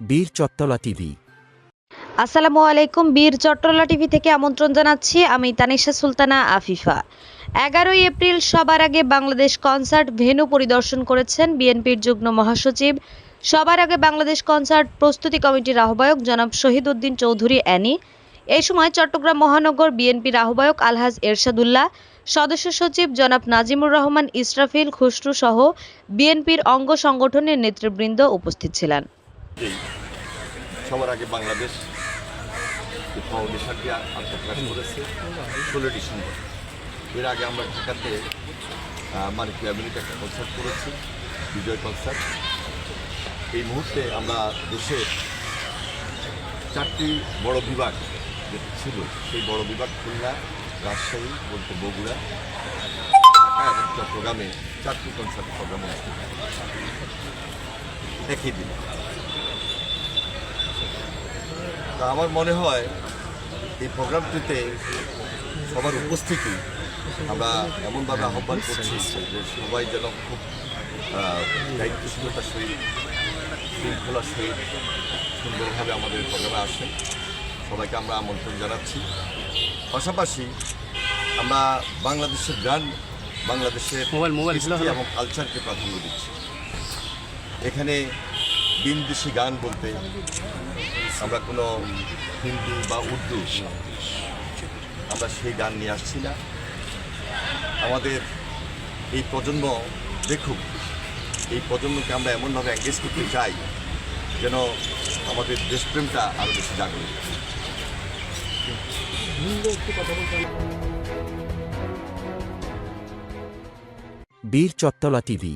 বীর চত্তলা টিভি। আসসালামু আলাইকুম, বীর চট্টলা টিভি থেকে আমন্ত্রণ জানাচ্ছি। আমি তানিশা সুলতানা, আফিফা। এগারোই এপ্রিল সবার আগে বাংলাদেশ কনসার্ট ভেন্যু পরিদর্শন করেছেন বিএনপির যুগ্ম মহাসচিব। সবার আগে বাংলাদেশ কনসার্ট প্রস্তুতি কমিটির আহ্বায়ক জনাব শহীদ উদ্দিন চৌধুরী অ্যানি। এই সময় চট্টগ্রাম মহানগর বিএনপির আহ্বায়ক আলহাজ এরশাদুল্লাহ, সদস্য সচিব জনাব নাজিমুর রহমান ইসরাফিল খুসরু সহ বিএনপির অঙ্গ সংগঠনের নেতৃবৃন্দ উপস্থিত ছিলেন। সবার আগে বাংলাদেশ যে ফাউন্ডেশনটি আত্মপ্রকাশ করেছে ষোলো ডিসেম্বর। এর আগে আমরা ঢাকাতে মানিক ফ্যামিলিতে একটা কনসার্ট করেছি, বিজয় কনসার্ট এই মুহূর্তে আমরা দেশের চারটি বড় বিভাগ যেটা ছিল, সেই বড় বিভাগ খুলনা, রাজশাহী, বলতে বগুড়া, ঢাকা এবং চট্টগ্রামে চারটি কনসার্ট প্রোগ্রাম অনুষ্ঠিত। একই দিন। তা আমার মনে হয় এই প্রোগ্রামটিতে সবার উপস্থিতি আমরা এমনভাবে আহ্বান করছি যে সবাই যেন খুব দায়িত্বশীলতার সহিত শৃঙ্খলার সহিত সুন্দরভাবে আমাদের প্রোগ্রামে আসে। সবাইকে আমরা আমন্ত্রণ জানাচ্ছি। পাশাপাশি আমরা বাংলাদেশের গান বাংলাদেশের কৃষ্টি এবং কালচারকে প্রাধান্য দিচ্ছি। এখানে বিনদেশি গান বলতে আমরা কোনো হিন্দি বা উর্দু আমরা সেই গান নিয়ে আসছি না। আমাদের এই প্রজন্ম দেখুক, এই প্রজন্মকে আমরা এমনভাবে এঙ্গেজ করতে চাই যেন আমাদের দেশপ্রেমটা আরও বেশি জাগ্রত বীর চত্তলা টিভি